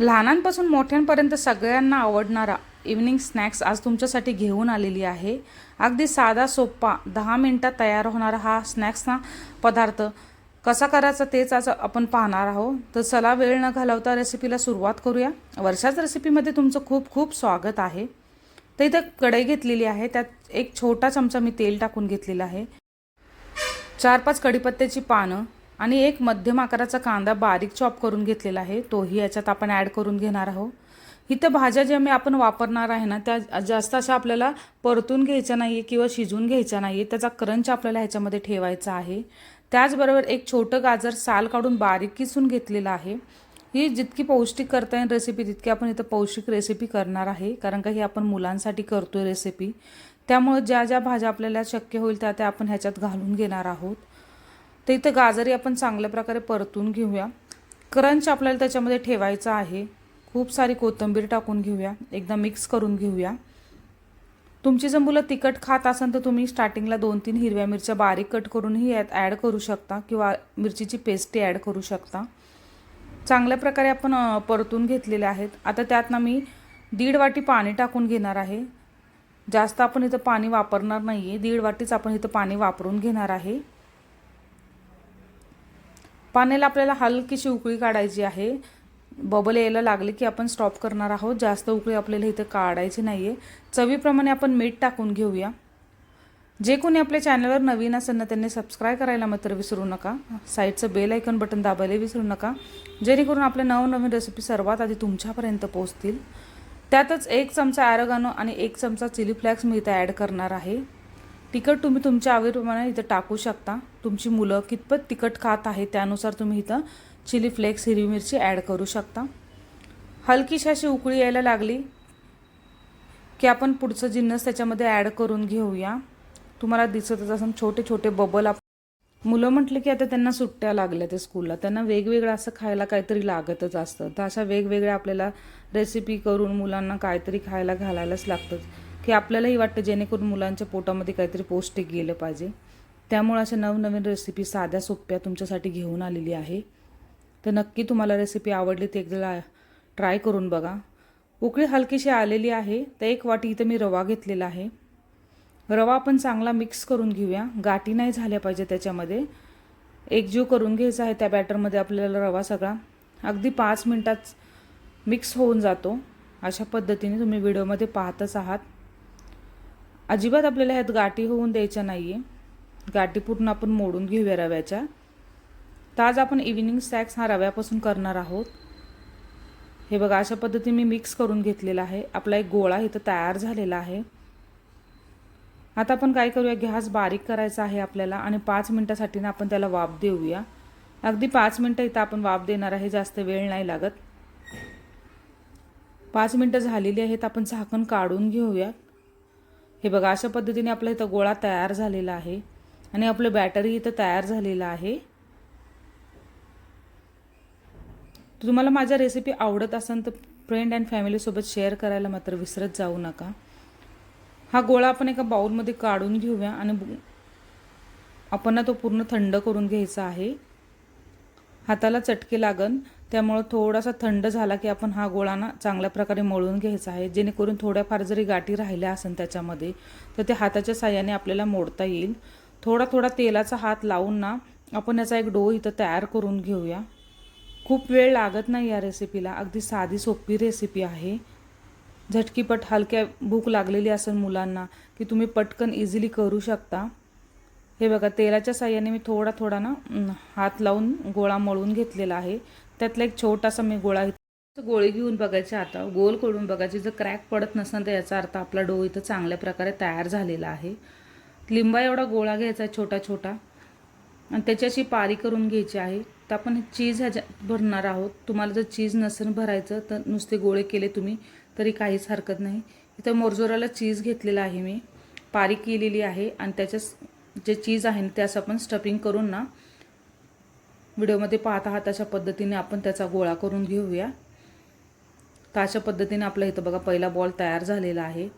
लहानांपासून मोठ्यांपर्यंत सगळ्यांना आवडणारा इव्हनिंग स्नॅक्स आज तुमच्यासाठी घेऊन आलेली आहे. अगदी साधा सोप्पा दहा मिनटात तयार होणारा हा स्नॅक्सना पदार्थ कसा करायचा तेच आज आपण पाहणार आहोत. तर चला वेळ न घालवता रेसिपीला सुरुवात करूया. वर्षाच रेसिपीमध्ये तुमचं खूप खूप स्वागत आहे. तर इथं कढई घेतलेली आहे. त्यात एक छोटा चमचा मी तेल टाकून घेतलेला आहे. चार पाच कढीपत्त्याची पानं आणि एक मध्यम आकाराचा कांदा बारीक चॉप करून घेतलेला आहे. तोही याच्यात आपण ॲड करून घेणार आहोत. इथं भाज्या ज्या मी आपण वापरणार आहे ना त्या जास्त अशा आपल्याला परतून घ्यायच्या नाही आहे किंवा शिजून घ्यायच्या नाही आहे त्याचा क्रंच आपल्याला ह्याच्यामध्ये ठेवायचा आहे. त्याचबरोबर एक छोटं गाजर साल काढून बारीक किसून घेतलेलं आहे. ही जितकी पौष्टिक करता येईल रेसिपी तितकी आपण इथं पौष्टिक रेसिपी करणार आहे. कारण का ही आपण मुलांसाठी करतोय रेसिपी त्यामुळे ज्या ज्या भाज्या आपल्याला शक्य होईल त्या त्या आपण ह्याच्यात घालून घेणार आहोत. तर इथं गाजरी आपण चांगल्या प्रकारे परतून घेऊया. क्रंच आपल्याला त्याच्यामध्ये ठेवायचा आहे. खूप सारी कोथिंबीर टाकून घेऊया. एकदा मिक्स करून घेऊया. तुमची जर मुलं तिखट खात असाल तर तुम्ही स्टार्टिंगला दोन तीन हिरव्या मिरच्या बारीक कट करूनही यात ॲड करू शकता किंवा मिरचीची पेस्टही ॲड करू शकता. चांगल्या प्रकारे आपण परतून घेतलेले आहेत. आता त्यात ना मी दीड वाटी पाणी टाकून घेणार आहे. जास्त आपण इथं पाणी वापरणार नाही आहे दीड वाटीच आपण इथं पाणी वापरून घेणार आहे. पाण्याला आपल्याला हलकीशी उकळी काढायची आहे. बबल यायला लागले की आपण स्टॉप करणार आहोत. जास्त उकळी आपल्याला इथं काढायची नाही आहे चवीप्रमाणे आपण मीठ टाकून घेऊया. जे कोणी आपल्या चॅनलवर नवीन असेल ना त्यांनी सबस्क्राईब करायला मात्र विसरू नका. साईडचं बेल ऐकन बटन दाबायला विसरू नका. जेणेकरून आपल्या नवनवीन रेसिपी सर्वात आधी तुमच्यापर्यंत पोहोचतील. त्यातच एक चमचा ॲरोगानो आणि एक चमचा चिली फ्लॅक्स मी इथं ॲड करणार आहे. तिखट तुम्ही तुमच्या आवडीप्रमाणे इथं टाकू शकता. तुमची मुलं कितपत तिखट खात आहे त्यानुसार तुम्ही इथं चिली फ्लेक्स हिरवी मिरची ॲड करू शकता. हलकीशी अशी उकळी यायला लागली की आपण पुढचं जिन्नस त्याच्यामध्ये ॲड करून घेऊया. तुम्हाला दिसतच असं छोटे छोटे बबल आप मुलं म्हटलं की आता त्यांना सुट्ट्या लागल्या ते स्कूलला. त्यांना वेगवेगळं असं खायला काहीतरी लागतच असतं. तर अशा वेगवेगळ्या आपल्याला रेसिपी करून मुलांना काहीतरी खायला घालायलाच लागतं. की आपल्यालाही वाटतं जेणेकरून मुलांच्या पोटामध्ये काहीतरी पौष्टिक गेलं पाहिजे. त्यामुळे अशा नवनवीन रेसिपी साध्या सोप्या तुमच्यासाठी घेऊन आलेली आहे. तर नक्की तुम्हाला रेसिपी आवडली ते एकदा ट्राय करून बघा. उकळी हलकीशी आलेली आहे. तर एक वाटी इथं मी रवा घेतलेला आहे. रवा आपण चांगला मिक्स करून घेऊया. गाठी नाही झाल्या पाहिजे त्याच्यामध्ये. एकजीव करून घ्यायचा आहे. त्या बॅटरमध्ये आपल्याला रवा सगळा अगदी पाच मिनटात मिक्स होऊन जातो. अशा पद्धतीने तुम्ही व्हिडिओमध्ये पाहतच आहात. अजिबात आपल्याला ह्यात गाठी होऊन द्यायच्या नाही आहे गाठी पूर्ण आपण मोडून घेऊया रव्याच्या. तर आज आपण इव्हिनिंग स्नॅक्स हा रव्यापासून करणार आहोत. हे बघा अशा पद्धतीने मी मिक्स करून घेतलेला आहे. आपला एक गोळा इथं तयार झालेला आहे. आता आपण काय करूया गॅस बारीक करायचा आहे आपल्याला आणि पाच मिनटासाठी ना आपण त्याला वाफ देऊया. अगदी पाच मिनटं इथं आपण वाफ देणार आहे जास्त वेळ नाही लागत. पाच मिनटं झालेली आहेत आपण झाकण काढून घेऊया. हे बघा अशा पद्धतीने आपला इथं गोळा तयार झालेला आहे. आणि आपलं बॅटरी इथं तयार झालेलं आहे. तुम्हाला माझ्या रेसिपी आवडत असेल तर फ्रेंड अँड फॅमिलीसोबत शेअर करायला मात्र विसरत जाऊ नका. हा गोळा आपण एका बाउलमध्ये काढून घेऊया आणि आपण तो पूर्ण थंड करून घ्यायचा आहे. हाताला चटके लागन त्यामुळं थोडासा थंड झाला की आपण हा गोळा ना चांगल्या प्रकारे मळून घ्यायचा आहे. जेणेकरून थोड्याफार जरी गाठी राहिल्या असेल त्याच्यामध्ये तर ते हाताच्या साह्याने आपल्याला मोडता येईल. थोडा थोडा तेलाचा हात लावून ना आपण याचा एक डो इथं तयार करून घेऊया. खूप वेळ लागत नाही या रेसिपीला. अगदी साधी सोपी रेसिपी आहे. झटकीपट हलक्या भूक लागलेली असेल मुलांना की तुम्ही पटकन इझिली करू शकता. हे बघा तेलाच्या साह्याने मी थोडा थोडा ना हात लावून गोळा मळून घेतलेला आहे. त्यातला एक छोटासा मी गोळा गोळी घेऊन बघायचे आता. गोल करून बघायचे. जर क्रॅक पडत नसेल तर याचा अर्थ आपला डो इथं चांगल्या प्रकारे तयार झालेला आहे. लिंबा एवढा गोळा घ्यायचा आहे छोटा छोटा. आणि त्याच्याशी पारी करून घ्यायची आहे. तर आपण चीज ह्याच्या भरणार आहोत. तुम्हाला जर चीज नसेल भरायचं तर नुसते गोळे केले तुम्ही तरी काहीच हरकत नाही. इथं मोरजोराला चीज घेतलेला आहे मी. पारी केलेली आहे आणि त्याच्या जे चीज आहे ना त्यास आपण स्टफिंग करून ना व्हिडिओमध्ये पाहत आहात अशा पद्धतीने आपण त्याचा गोळा करून घेऊया. तर अशा पद्धतीने आपला इथं बघा पहिला बॉल तयार झालेला आहे.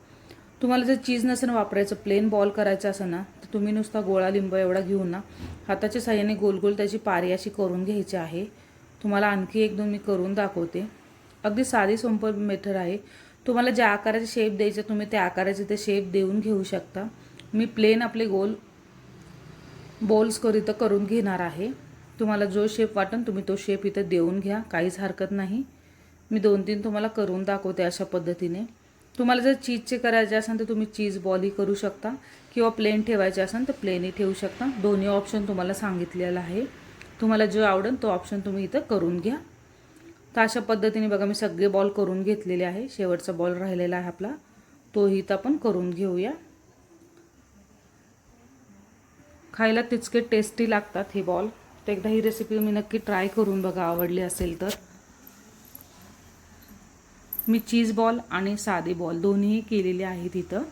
तुम्हाला जर चीज नसेल वापरायचं प्लेन बॉल करायचं असेल ना तर तुम्ही नुसता गोळा लिंब एवढा घेऊन ना हाताच्या साह्याने गोल गोल त्याची पारी अशी करून घ्यायची आहे. तुम्हाला आणखी एक दोन मी करून दाखवते. अगदी साधी सोंपं मेथड आहे. तुम्हाला ज्या आकाराचे शेप द्यायचे तुम्ही त्या आकाराचे ते शेप देऊन घेऊ शकता. मी प्लेन आपले गोल बॉल्स इथं करून घेणार आहे. तुम्हाला जो शेप वाटेल तुम्ही तो शेप इथं देऊन घ्या. काहीच हरकत नाही. मी दोन तीन तुम्हाला करून दाखवते अशा पद्धतीने. तुम्हाला जर चीजचे करायचे असेल तर तुम्ही चीज बॉलही करू शकता. किंवा प्लेन ठेवायचे असेल तर प्लेनही ठेवू शकता. दोन्ही ऑप्शन तुम्हाला सांगितलेलं आहे. तुम्हाला जो आवडेल तो ऑप्शन तुम्ही इथं करून घ्या. तर अशा पद्धतीने बघा मी सगळे बॉल करून घेतलेले आहे. शेवटचा बॉल राहिलेला आहे आपला. तोही इथं आपण करून घेऊया. खायला तितके टेस्टी लागतात हे बॉल तर एकदा ही रेसिपी मी नक्की ट्राय करून बघा आवडली असेल तर. मी चीज बॉल आणि साधे बॉल दोन्हीही केलेले आहेत इथं.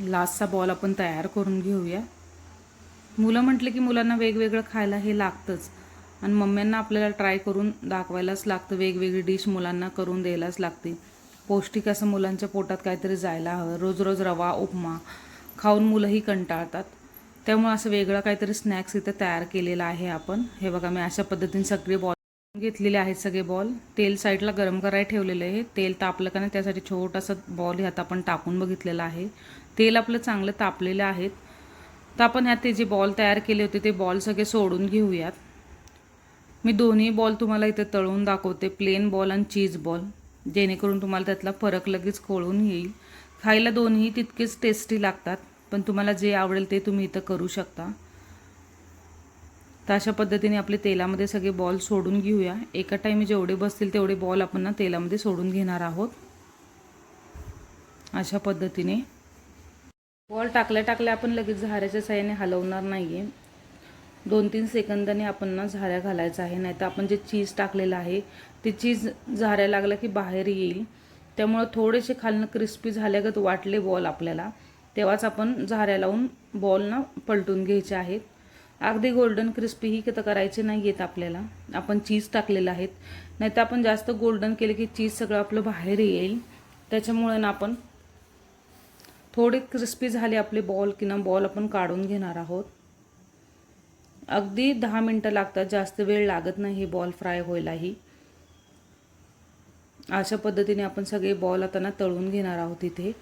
लास्टचा बॉल आपण तयार करून घेऊया. मुलं म्हटले की मुलांना वेगवेगळं खायला हे लागतंच. आणि मम्म्यांना आपल्याला ट्राय करून दाखवायलाच लागतं वेगवेगळी डिश मुलांना करून द्यायलाच लागते. पौष्टिक असं मुलांच्या पोटात काहीतरी जायला हवं. रोज रोज रवा उपमा खाऊन मुलंही कंटाळतात. त्यामुळे असं वेगळं काहीतरी स्नॅक्स इथं तयार केलेलं आहे आपण. हे बघा मी अशा पद्धतीने सगळे बॉल घेतलेले आहेत सगळे बॉल तेल साईडला गरम करायला ठेवलेलं आहे. तेल तापलं का नाही त्यासाठी छोटासा बॉल ह्यात आपण टाकून बघितलेला आहे. तेल आपलं चांगलं तापलेलं आहेत तर आपण ह्यात ते जे बॉल तयार केले होते ते बॉल सगळे सोडून घेऊयात. मी दोन्ही बॉल तुम्हाला इथे तळून दाखवते. प्लेन बॉल आणि चीज बॉल जेणेकरून तुम्हाला त्यातला फरक लगेच कळून येईल. खायला दोन्ही तितकेच टेस्टी लागतात. पण तुम्हाला जे आवडेल ते तुम्ही इथं करू शकता. तर अशा पद्धतीने आपले तेलामध्ये सगळे बॉल सोडून घेऊया. एका टाईमी जेवढे बसतील तेवढे बॉल आपण ना तेलामध्ये सोडून घेणार आहोत. अशा पद्धतीने. बॉल टाकल्या टाकल्या आपण लगेच झाऱ्याच्या साह्याने हलवणार नाही आहे दोन तीन सेकंदाने आपण ना झाऱ्या घालायचं आहे. नाही तर आपण जे चीज टाकलेलं आहे ते चीज झाऱ्या लागलं की बाहेर येईल. त्यामुळं थोडेसे खालनं क्रिस्पी झाल्यागत वाटले बॉल आपल्याला. तेव्हाच आपण झाऱ्या लावून बॉल ना पलटून घ्यायचे आहेत. अगदी गोल्डन क्रिस्पी ही तर करायचे नाही आहेत आपल्याला. आपण चीज टाकलेलं आहेत. नाही तर आपण जास्त गोल्डन केले की चीज सगळं आपलं बाहेर येईल. त्याच्यामुळे ना आपण थोडे क्रिस्पी झाले आपले बॉल किंवा बॉल आपण काढून घेणार आहोत. अगदी दहा मिनटं लागतात. जास्त वेळ लागत नाही हे बॉल फ्राय व्हायलाही. अशा पद्धतीने आपण सगळे बॉल आता ना तळून घेणार आहोत इथे.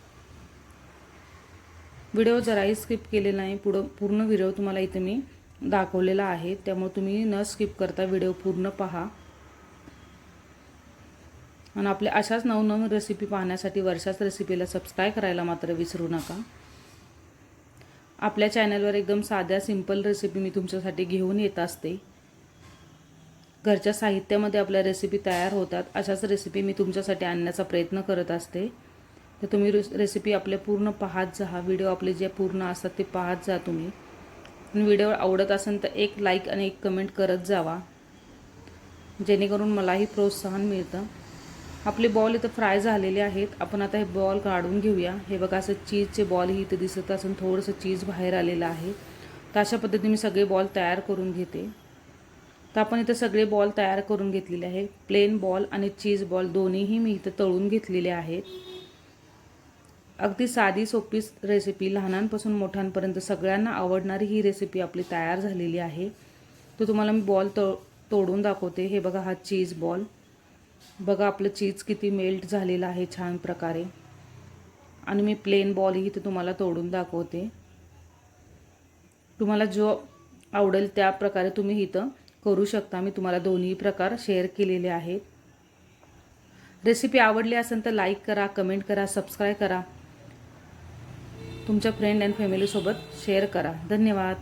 व्हिडिओ जराही स्किप केले नाही पुढं पूर्ण व्हिडिओ तुम्हाला इथे मी दाखवलेला आहे. त्यामुळे तुम्ही न स्किप करता व्हिडिओ पूर्ण पहा. आणि आपल्या अशाच नवनवीन रेसिपी पाहण्यासाठी वर्षाच रेसिपीला सबस्क्राईब करायला मात्र विसरू नका. आपल्या चॅनलवर एकदम साध्या सिंपल रेसिपी मी तुमच्यासाठी घेऊन येत असते. घरच्या साहित्यामध्ये आपल्या रेसिपी तयार होतात. अशाच रेसिपी मी तुमच्यासाठी आणण्याचा प्रयत्न करत असते. तर तुम्ही रेसिपी आपल्या पूर्ण पाहत जा. व्हिडिओ आपले जे पूर्ण असतात ते पाहत जा तुम्ही. आणि व्हिडिओ आवडत असेल तर एक लाईक आणि एक कमेंट करत जावा. जेणेकरून मलाही प्रोत्साहन मिळतं. आपले बॉल इथं फ्राय झालेले आहेत. आपण आता हे बॉल काढून घेऊया. हे बघा असं चीजचे बॉलही इथं दिसत असून थोडंसं चीज बाहेर आलेलं आहे. तर अशा पद्धतीने मी सगळे बॉल तयार करून घेते. तर आपण इथं सगळे बॉल तयार करून घेतलेले आहे प्लेन बॉल आणि चीज बॉल दोन्हीही मी इथं तळून घेतलेले आहेत. अगदी साधी सोपी रेसिपी लहानांपासून मोठ्यांपर्यंत सगळ्यांना आवडणारी ही रेसिपी आपली तयार झालेली आहे. तो तुम्हाला मी बॉल तो तोडून दाखवते. हे बघा हा चीज बॉल बघा आपलं चीज किती मेल्ट झालेलं आहे छान प्रकारे. आणि मी प्लेन बॉलही ते तुम्हाला तोडून दाखवते. तुम्हाला जो आवडेल त्या प्रकारे तुम्ही इथं करू शकता. मी तुम्हाला दोन्ही प्रकार शेअर केलेले आहेत. रेसिपी आवडली असेल तर लाईक करा कमेंट करा सबस्क्राईब करा. तुमच्या फ्रेंड अँड फॅमिलीसोबत शेअर करा. धन्यवाद.